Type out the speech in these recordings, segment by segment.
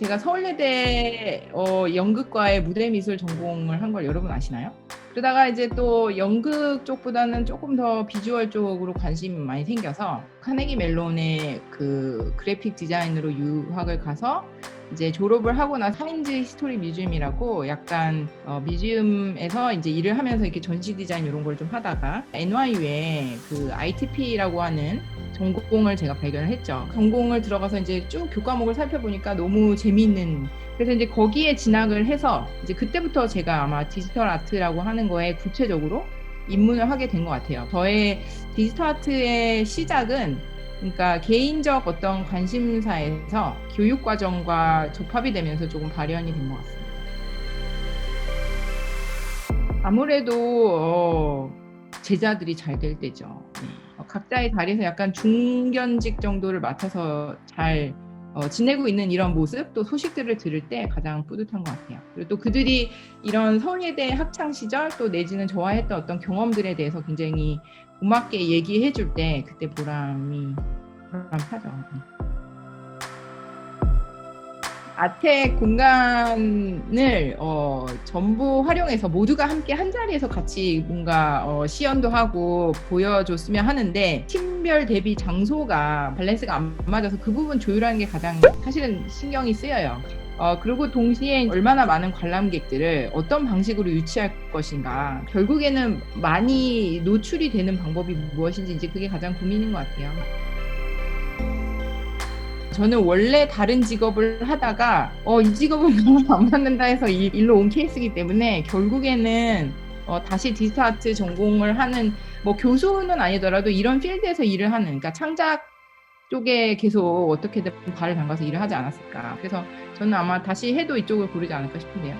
제가 서울예대 어, 연극과의 무대미술 전공을 한 걸 여러분 아시나요? 그러다가 이제 또 연극 쪽보다는 조금 더 비주얼 쪽으로 관심이 많이 생겨서 카네기 멜론의 그 그래픽 디자인으로 유학을 가서 이제 졸업을 하고 나 사인즈 히스토리 뮤지엄이라고 약간 어, 뮤지엄에서 이제 일을 하면서 이렇게 전시 디자인 이런 걸 좀 하다가 NYU에 그 ITP라고 하는 전공을 제가 발견을 했죠. 전공을 들어가서 이제 쭉 교과목을 살펴보니까 너무 재미있는 그래서 이제 거기에 진학을 해서 이제 그때부터 제가 아마 디지털 아트라고 하는 거에 구체적으로 입문을 하게 된 것 같아요. 저의 디지털 아트의 시작은 그러니까 개인적 어떤 관심사에서 교육 과정과 접합이 되면서 조금 발현이 된 것 같습니다. 아무래도 어, 제자들이 잘 될 때죠. 네. 어, 각자의 자리에서 약간 중견직 정도를 맡아서 잘 어, 지내고 있는 이런 모습 또 소식들을 들을 때 가장 뿌듯한 것 같아요. 그리고 또 그들이 이런 서울예대 학창 시절 또 내지는 저와 했던 어떤 경험들에 대해서 굉장히 고맙게 얘기해 줄 때 그때 보람이 보람하죠. 네. 아텍 공간을 어, 전부 활용해서 모두가 함께 한 자리에서 같이 뭔가 어, 시연도 하고 보여줬으면 하는데 팀별 대비 장소가 밸런스가 안 맞아서 그 부분 조율하는 게 가장 사실은 신경이 쓰여요. 어, 그리고 동시에 얼마나 많은 관람객들을 어떤 방식으로 유치할 것인가. 결국에는 많이 노출이 되는 방법이 무엇인지 이제 그게 가장 고민인 것 같아요. 저는 원래 다른 직업을 하다가 어, 이 직업은 너무 안 맞는다 해서 이 일로 온 케이스이기 때문에 결국에는 어, 다시 디지털 아트 전공을 하는 뭐 교수는 아니더라도 이런 필드에서 일을 하는 그러니까 창작 쪽에 계속 어떻게든 발을 담가서 일을 하지 않았을까. 그래서 저는 아마 다시 해도 이쪽을 고르지 않을까 싶은데요.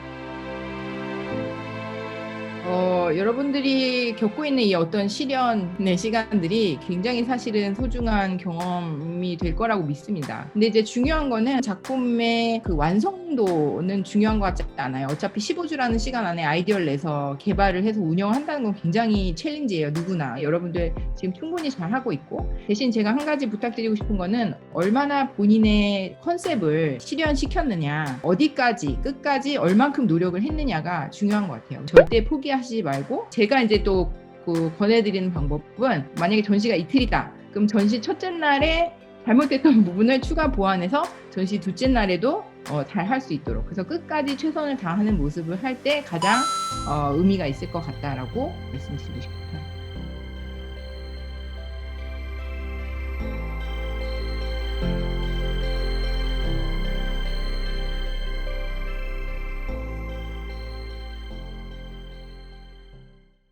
어, 여러분들이 겪고 있는 이 어떤 시련의 시간들이 굉장히 사실은 소중한 경험이 될 거라고 믿습니다. 근데 이제 중요한 거는 작품의 그 완성도는 중요한 것 같지 않아요. 어차피 15주라는 시간 안에 아이디어를 내서 개발을 해서 운영한다는 건 굉장히 챌린지예요. 누구나. 여러분들 지금 충분히 잘 하고 있고 대신 제가 한 가지 부탁드리고 싶은 거는 얼마나 본인의 컨셉을 실현시켰느냐, 어디까지, 끝까지 얼만큼 노력을 했느냐가 중요한 것 같아요. 절대 포기하시지 말고 제가 이제 또 그 권해드리는 방법은 만약에 전시가 이틀이다. 그럼 전시 첫째 날에 잘못됐던 부분을 추가 보완해서 전시 둘째 날에도 어, 잘 할 수 있도록 그래서 끝까지 최선을 다하는 모습을 할 때 가장 어, 의미가 있을 것 같다라고 말씀드리고 싶어요.